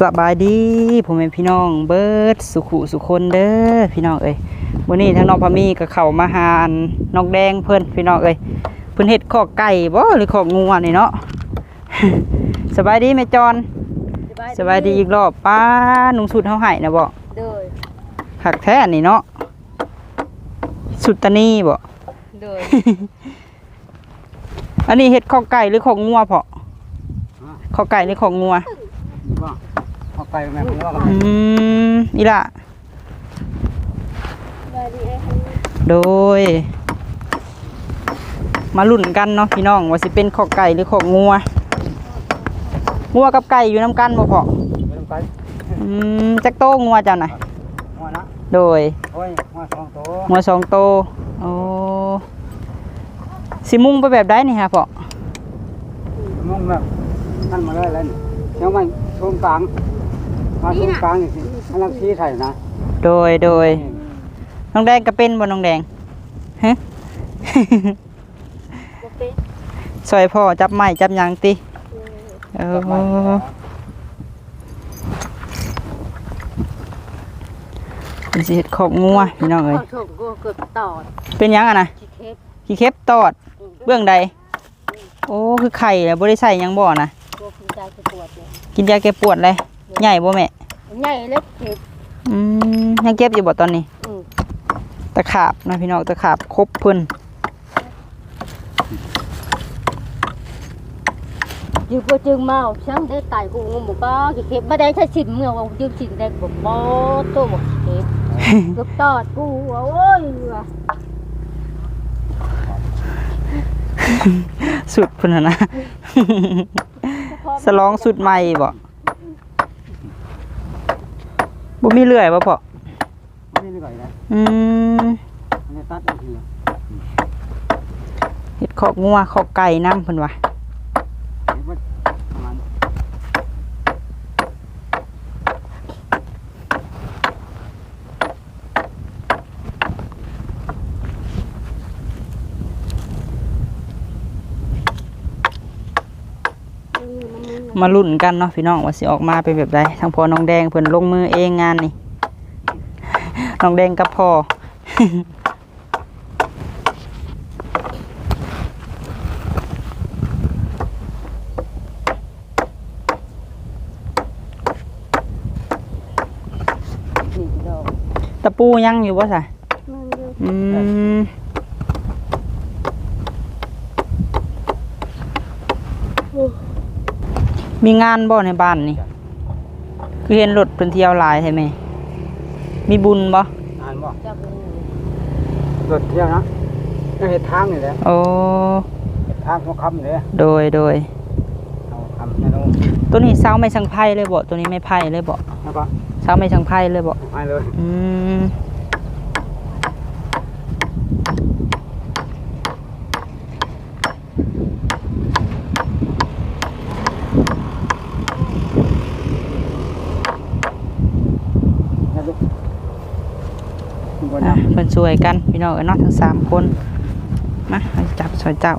สบายดีผมเป็นพี่น้องเบิร์ดสุขุสุคนเด้อพี่น้องเอ้ยวันนี้ทั้งน้องพามีกับเขามาหาอันนกแดงเพื่อนพี่น้องเอ้ยเพื่อนเห็ดข้อไก่บ่หรือข้องูอันนี่เนาะ สบายดีแม่จอนสบายดีอีกรอบป้านุ่งสุดเฮาให้นะบ่โดยหักแท้นี่เนาะสุดตะนี่บ่โดยอันนี้เห็ดข้อไก่หรือข้องัวพอข้อไก่หรือข้องัว ว่าเอาไปแม่ผมว่ากันอืมอีละสบายดีไอ้โดย มาลุ่นกันเนาะพี่น้อง ว่าสิเป็นข้อไก่หรือข้องัว งัวกับไก่อยู่น้ำกันบ่พอไม่ต้องไปอืมจักโตงัวเจ้าน่ะหัวนะโดย โอ้ยหัวสองตัวงัวสองโตโอ้สิมุ่งไปแบบใดนี่ฮะพ่อ มุ่งแบบนั่นมาเลยเลยเดี๋ยวมัน ชมกลางมาชมกลางนี่สิให้ลังชี้ใส่นะโดยโดยน้องแดงก็เป็นบ่น้องแดงฮะ บ่เป็นซอยพ่อจับไม้จับหยางติเออเป็นสิเฮ็ดของงัวพี่น้องเอ้ยข้าวถุงกูเกิดตอดเป็นหยังอะนะขี้เทปขี้เข็บตอด เบื้องใด โอ้ คือไข่แหล้วบ่ได้ใส่หยังบ่นะ กินยาแก้ปวดเลยใหญ่บ่แม่ใหญ่เล็กเทปอืมยังเก็บอยู่บ่ตอนนี้อืมตะขาบนะพี่น้องตะขาบครบเพิ่นยืมบ่จึงเมาช่างได้ตายกูงงบ่ป้าขี้เทปบ่ได้ใช้สินเมื่อว่ายืมสินได้บ่บ่ตัวบ่ขี้เทปเกือบตอดกูว่าโอ้ยว่ะสุดเพิ่นน่ะนะ สลองสุดใหม่บ่บ่มีเลื่อยบ่พ่อนี่นี่ก่อนนะอืมอันนี้ตัดอีกทีเฮ็ดขอกงัวขอกไก่นำเพิ่นว่า เห็นว่าประมาณ มาลุ้นกันเนาะพี่น้องว่าสิออกมาเป็นแบบใดทั้งพ่อน้องแดงเพิ่นลงมือเองงานนี่น้องแดงกับพ่อนี่ดอกตะปูยังอยู่บ่ซะมันอยู่อืม มีงานบ่ในบ้านนี่ คือเห็นรถเพิ่นเที่ยวหลายใช่ไหม มีบุญบ่อ่านบ่จับงูรถเที่ยวนะก็เห็ดทางนี่แหละโอ้เห็ดทางหัวคำนี่แหละโดยโดยเอาคำนี่ลงตัวนี้เสาไม่สังไพ่เลยบ่ตัวนี้ไม่ไพ่เลยบ่แล้วก็เสาไม่สังไพ่เลยบ่ไปเลย อืม นะลูกบน อะ นะ เพิ่น ช่วยกันพี่น้องเอ้ยเนาะทั้งสามคนมาจับซอยเจ้า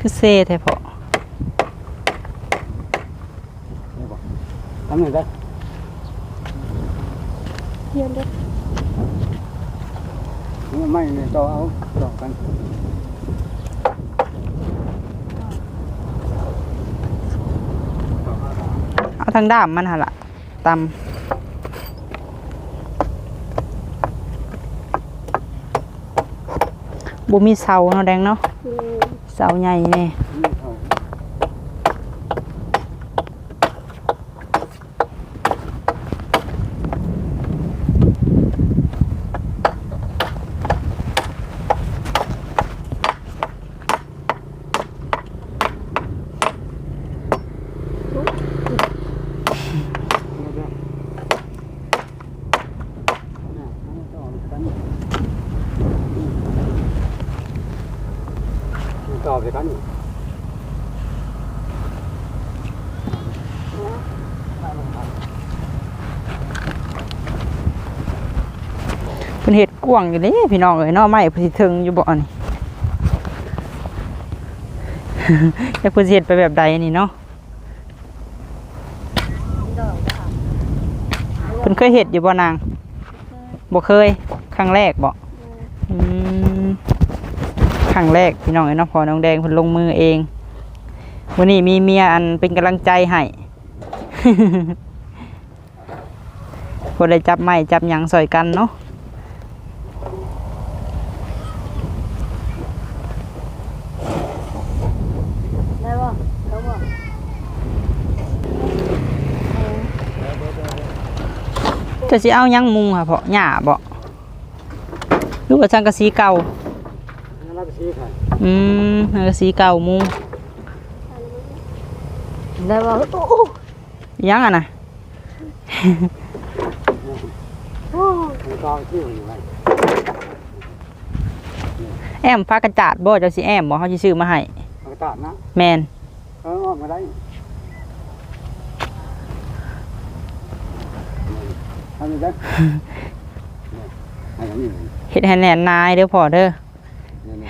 คือเซ่แท้พอทำนี่ได้เทียนเด้ ไม่เนี่ยต่อเอาต่อกันเอาทางด้ามมันหั่นล่ะตำบ่มีเสาเนาะแดงเนาะอืมเสาใหญ่แน่นี่ เก่าสิครับนี่เพิ่นเห็ดกวางอยู่นี่พี่น้องเอ้ยเนาะไม้พิ่นสิถึงอยู่บ่นี่ อยากเพิ่นเห็ดไปแบบใดนี่เนาะเพิ่นเคยเห็ดอยู่บ่นางบ่เคยครั้งแรกบ่ ครั้งแรกพี่น้องเอ้ยเนาะพอน้องแดงเพิ่นลงมือเองวันนี้มีเมียอันเป็นกำลังใจให้บ่ได้จับไม้จับหยังซอยกันเนาะจะสิเอายังมุงค่ะเพาะหญ้าบ่หรือว่าสังกะสีเก่า นั่นเราก็ชี้ค่ะอืมสังกะสีเก่ามุงได้บ่โอ้โหอิหยังอะนะโอ้มันก็ที่อยู่ไว้แอมฟ้ากระจาดบ่เจ้าสิแอมบ่เฮาสิซื้อมาให้อากาศนะแม่นเออออกมาได้ทำยังไงอะไรอย่างนี้เฮ็ดให้แน่นนายเด้อพ่อเด้อ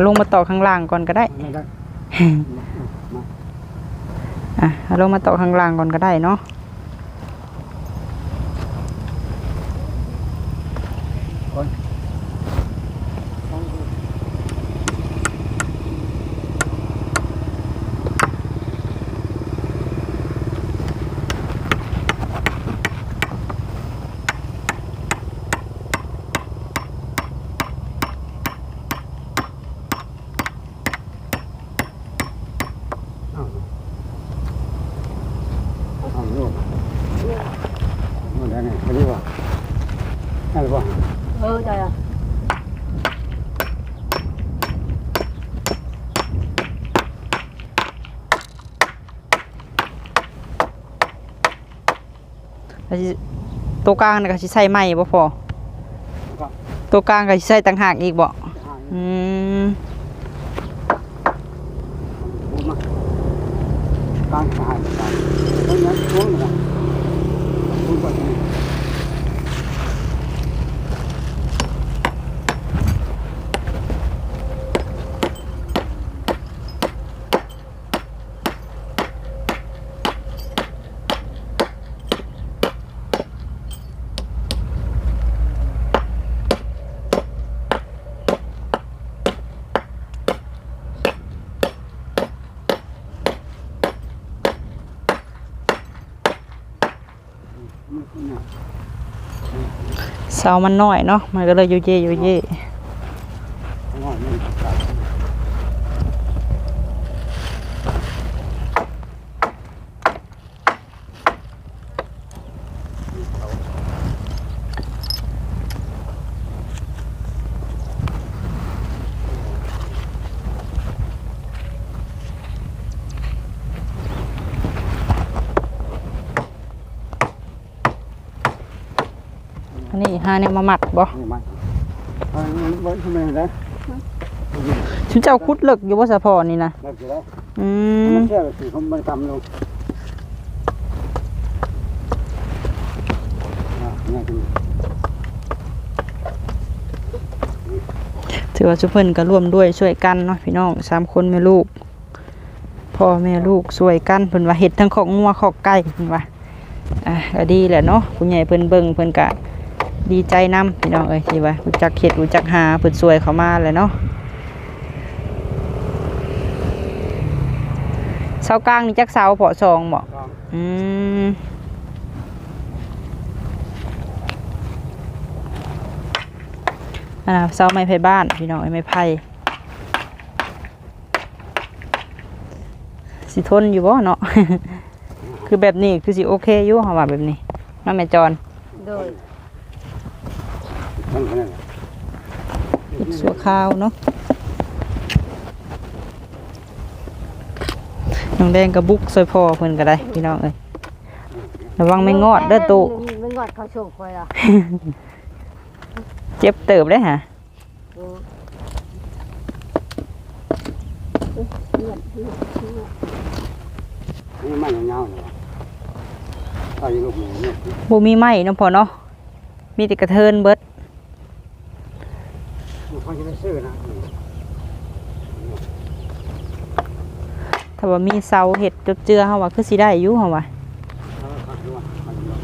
เลยเอาลงมาต่อข้างล่างก่อนก็ได้ไม่ได้ อะเอาลงมาต่อข้างล่างก่อนก็ได้เนาะ เอาเอาลูกมันได้ไงพอดีว่าได้ป่ะ เออได้อะ แล้วสิตัวกลางน่ะก็สิใส่ไม้บ่พอตัวกลางก็สิใส่ต่างหากอีกบ่อืมการขายการเพราะงั้นช่วงนั้ เสามันน้อยเนาะมันก็เลยอยู่เย่อยู่เย่ อันนี้หาเนี่ยมาหมัดบ่นี่มันเออมันทำไมได้ชุนเจ้าคุดเลิกอยู่บ่สะพอนี่นะได้กี่แล้วอืมันเชื่สิผมมันทำลงอะนี่คือถือว่าชุเพิ่นก็ร่วมด้วยช่วยกันเนาะพี่น้องสามคนแม่ลูกพ่อแม่ลูกช่วยกันเพิ่นว่าเฮ็ดทั้งของงัวของไก่เพิ่นว่าอะก็ดีแหละเนาะผู้ใหญ่เพิ่นเบิ่งเพิ่นก็ ดีใจนํพี่น้องเอ้ยที่ว่ารู้จักเฮ็ดรู้จักหาเพิ่นช่วยเขามาแหละเนาะเสากลางนี่จักเสาเพาะซองบ่องอืมอันนะเสาไม้ไผ่บ้านพี่น้องไอ้ไม้ไผ่สิทนอยู่บ่เนาะ คือแบบนี้คือสิโอเคอยู่เฮาว่าแบบนี้เนาะแม่จอนโดย ทั้งนั้นแหละเฮ็ดสัวข้าวเนาะน้องแดงก็บุกซอยพ่อเพิ่นก็ได้พี่น้องเอ้ยระวังไม่งอดเด้อตุไม่งอดเขาโชคคอยล่ะเจ็บเติบได้ฮะอืมนี่มันยาวๆเลยถ้าอยู่ลูกหมูเนี่ยบ่มีไม้เนาะพ่อเนาะมีแต่กระเทินเบิด มันเขาจะได้ซื้อนะถ้าว่ามีเสาเห็ดจดเจือเฮาว่าคือสิได้อยู่เฮาว่าแล้วก็ขัดด้วยขัดด้วย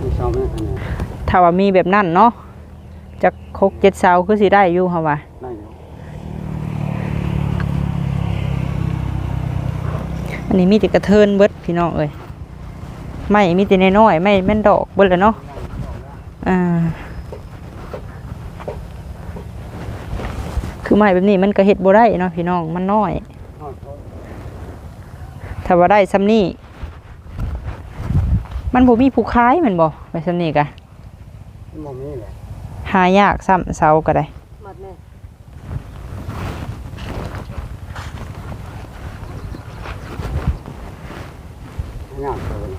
มีเสาไหมอันนี้ถ้าว่ามีแบบนั้นเนาะจักคกเจ็ดเสาคือสิได้อยู่เฮาว่าได้อยู่อันนี้มีแต่กระเทินเบิดพี่น้องเอ้ย ไม่มีแต่น้อยๆไม่แม่นดอกเบิดแล้วเนาะอ่าคือไม้แบบนี้มันก็เฮ็ดบ่ได้เนาะพี่น้องมันน้อยทอดเขาถ้าว่าได้ซ้ำนี่มันบ่มีผู้ขายแม่นบ่ไปซ้ำนี่กะโมมีแหละหายากซ้ำเสาก็ได้ หมดแม่ งามเลย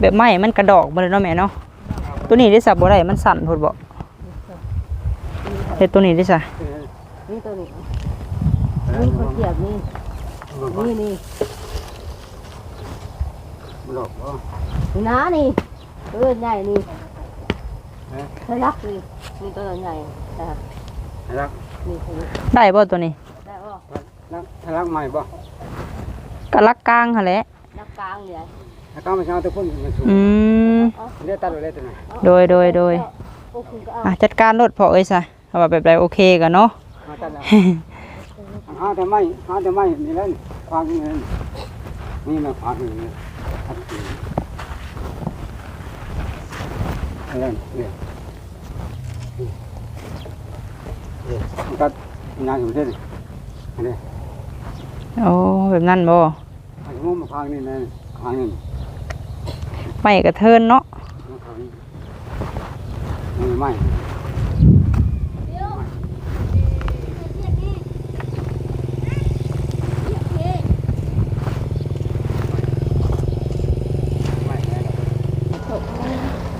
แบบไม้มันกระดอกบ่เลยเนาะแม่เนาะตัวนี้ได้สับบ่ได้มันสั่นพุ่นบ่เฮ็ดตัวนี้ได้ซะนี่ตัวนี้นี่คนเกียบนี่นี่นี่หลอกว่านี่นะนี่ตัวใหญ่นี่ทะลักนี่นี่ตัวใหญ่นะรักนี่ตัวนี้ได้บ่ตัวนี้ได้ป่ะรักถ้ารักใหม่บ่ก็ลักกลางหั่นแหละนักกลางเนี่ย ถ้าก้าวมาเช้าตะพุ่นมันสูงอืมเรียกตัดเลยตัวไหนโดยโดยโดยโอ้คุณก็เอาอะจัดการรถพอเอ้ยซะเอาว่าแบบใดโอเคกันเนาะ มาตัดแล้วหาแต่ไม่หาแต่ไม่นี่แล้วฟังนี่นี่มาฟังนี่อะไรเนี่ยก็งานอยู่ที่นี่นี่โอ้แบบนั้นบ่อันนี้มาฟังนี่นะฟังนี่ ไม่กระเทินเนาะฟังนี่นี่ไม่ไม่แน่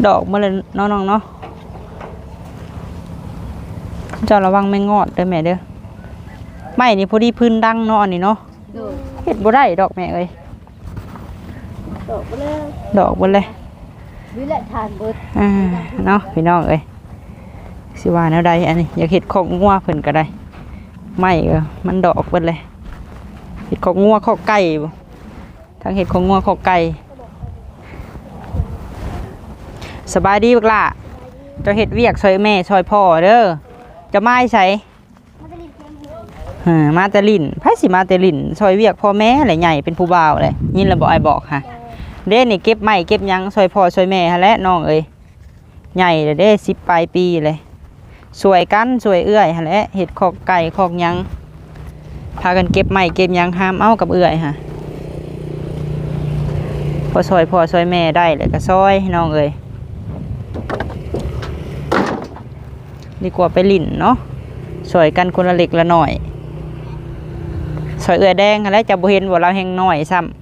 ดอกมาเลยเนาะน้องเนาะเจ้าระวังไม่งอดเด้อแม่เด้อไม่นี่พอดีพื้นดังเนาะอันนี้เนาะดูเฮ็ดบ่ได้ดอกแม่เอ้ย ตกไปเลยดอกเบ่เลยวิแหละทานเบิดอ่าเนาะพี่น้องเอ้ยสิว่าแนวใดอันนี้อยากเห็ดของงัวเพิ่นก็ได้ไม่เออมันดอกเบิดเลยเห็ดของงัวข้อไก่บ่ทั้งเห็ดของงัวข้อไก่สบายดีบักล่ะเจะเห็ดเวียกซอยแม่ซอยพ่อเด้อเจะไม้ใส่เออมาแต่ลินไผสิมาแต่ลินซอยเวียกพ่อแม่แหละใหญ่เป็นผู้บ่าวเลยยินแล้วบ่ไอ้ายบอกค่ะ เด้นี่เก็บไม้เก็บยังซอยพ่อซอยแม่ฮะและน้องเอ้ยใหญ่เลยเด้สิบปลายปีเลยสวยกันสวยเอื้อยฮะและเห็ดขอกไก่ขอกยังพากันเก็บไม้เก็บยังห้ามเอากับเอื้อยฮะพอซอยพ่อซอยแม่ได้เลยก็ซอยน้องเอ้ยดีกว่าไปลิ่นเนาะสวยกันคนละเล็กละหน่อยซอยเอื้อยแดงฮะแล้วจะบ่เห็นว่าเราแหงหน้อยซ้ำ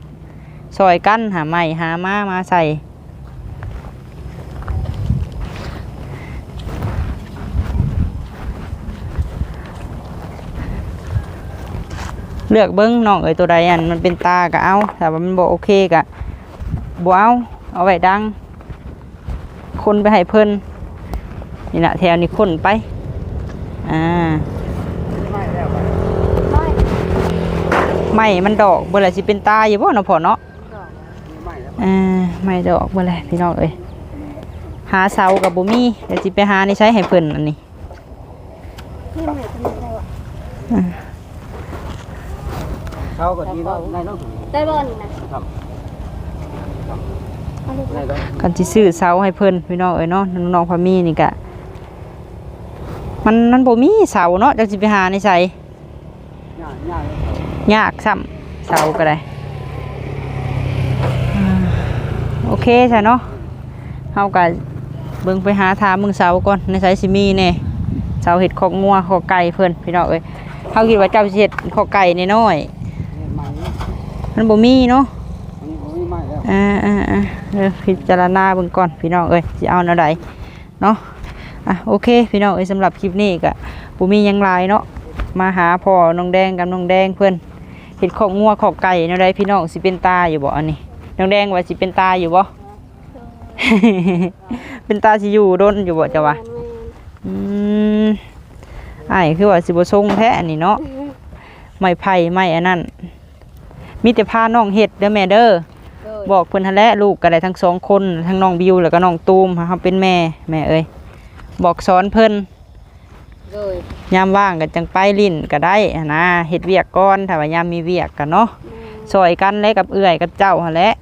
ซอยกั้นหาไม้หามามาใส่เลือกเบิ้งน้องเอ้ยตัวใดอันมันเป็นตาก็เอาแต่ว่ามันบ่โอเคก็บ่เอาเอาไว้ดัง คนไปให้เพิ่นนี่นะแถวนี้คนไป อ่าไม่ไม่มันดอกเบ่ล่ะสิเป็นตาอยู่บ่เนาะพ่อเนาะ อกไม่แล้วอ่าไม่ดอกบ่แหละพี่น้องเอ้ยหาเสากับบ่มีเดี๋ยวสิไปหานี่ใช้ให้เพิ่นอันนี้ที่มันจะมีอะไรวะเขาก็ดีแล้วได้เนาะได้บ่นี่นะครับอะไรก็กันสิซื้อเสาให้เพิ่นพี่น้องเอ้ยเนาะน้องๆพามีนี่ก็มันมันบ่มีเสาเนาะจักสิไปหาในไสง่ายง่ายยากซ้ำเสาก็ได้อ่าโอ เคใช่เนาะเฮาก็เบิ่งไปหาถามึงเสาก่อนในไสสิมีแน่เสาเห็ดของงัวของไก่เพิ่นพี่น้องเอ้ยเฮาคิดว่าเจ้าเฮ็ดของไก่น้อยเนี่ยใหม่อันนี้ๆมันบ่มีเนาะผมมีใหม่แล้วอ่าอ่าอ่าเดี๋ยวพิจารณาเบิ่งก่อนพี่น้องเอ้ยสิเอาแนวใดเนาะอะโอเค พี่น้องเอ้ยสำหรับคลิปนี้ก็บ่มียังหลายเนาะมาหาพ่อน้องแดงกับน้องแดงเพิ่นเห็ดของงัวของไก่แนวใดพี่น้องสิเป็นตาอยู่บ่อันนี้ น้องแดงว่าสิเป็นตาอยู่บ่ เป็นตาสิอยู่ดนอยู่บ่จ้ะวะอืมอ้ายคือว่าสิบ่ทรงแท้อันนี้เนาะไม้ไผ่ไม้อันนั้นมีแต่พาน้องเฮ็ดเด้อแม่เด้อบอกเพิ่นหั่นแหละลูกก็ได้ทั้งสองคนทั้งน้องบิวแล้วก็น้องตูมค่ะเขาเป็นแม่แม่เอ้ยบอกสอนเพิ่นเลยยามว่างก็จังไปลิ้นก็ได้หั้นนะเฮ็ดเวียกก่อนถ้าว่ายามมีเวียกกันเนาะซอยกันเลยกับเอื้อยกับเจ้าหั่นแหละ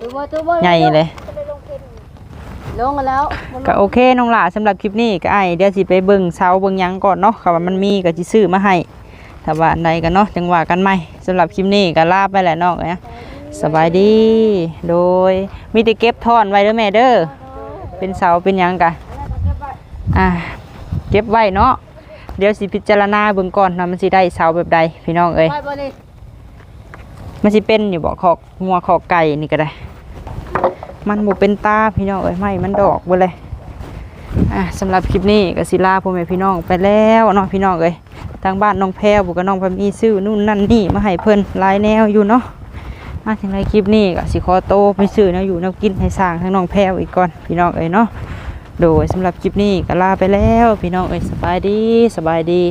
ตัวบ่ตัวบ่ใหญ่เลย ลงมาแล้วก็โอเคน้องหล่าสำหรับคลิปนี้ก็ไอายเดี๋ยวสิไปเบิ่งเสาเบิ่งหยังก่อนเนาะค่ะว่ามันมีก็สิซื้อมาให้ถ้าว่าอันใดกันเนาะจังว่ากันใหม่สำหรับคลิปนี้ก็ลาไปแหละน้องเอ้ยสบายดี โดยมีแต่เก็บท่อนไว้เด้อแม่เด้อเป็นเสาเป็นหยังกะอ่าเก็บไว้เนาะเดี๋ยวสิพิจารณาเบิ่งก่อนว่ามันสิได้เสาแบบใดพี่น้องเอ้ย ไปบ่นี่ มันสิเป็นอยู่บ่ขอกงัวขอกไก่นี่ก็ได้ มันบ่เป็นตาพี่น้องเอ้ยไม่มันดอกเบ่เลยอะสำหรับคลิปนี้ก็สิลาพ่อแม่พี่น้องไปแล้วเนาะพี่น้องเอ้ยทางบ้านน้องแพรวบุกน้องพามีซื้อนู่นนั่นนี่มาให้เพิ่นหลายแนวอยู่เนาะอะจังไรคลิปนี้ก็สิขอโตไปซื้อแนวอยู่แนวกินให้สร้างทั้งน้องแพรวอีกก่อนพี่น้องเอ้ยเนาะโดยสำหรับคลิปนี้ก็ลาไปแล้ว พี่น้องเอ้ยสบายดีสบายดี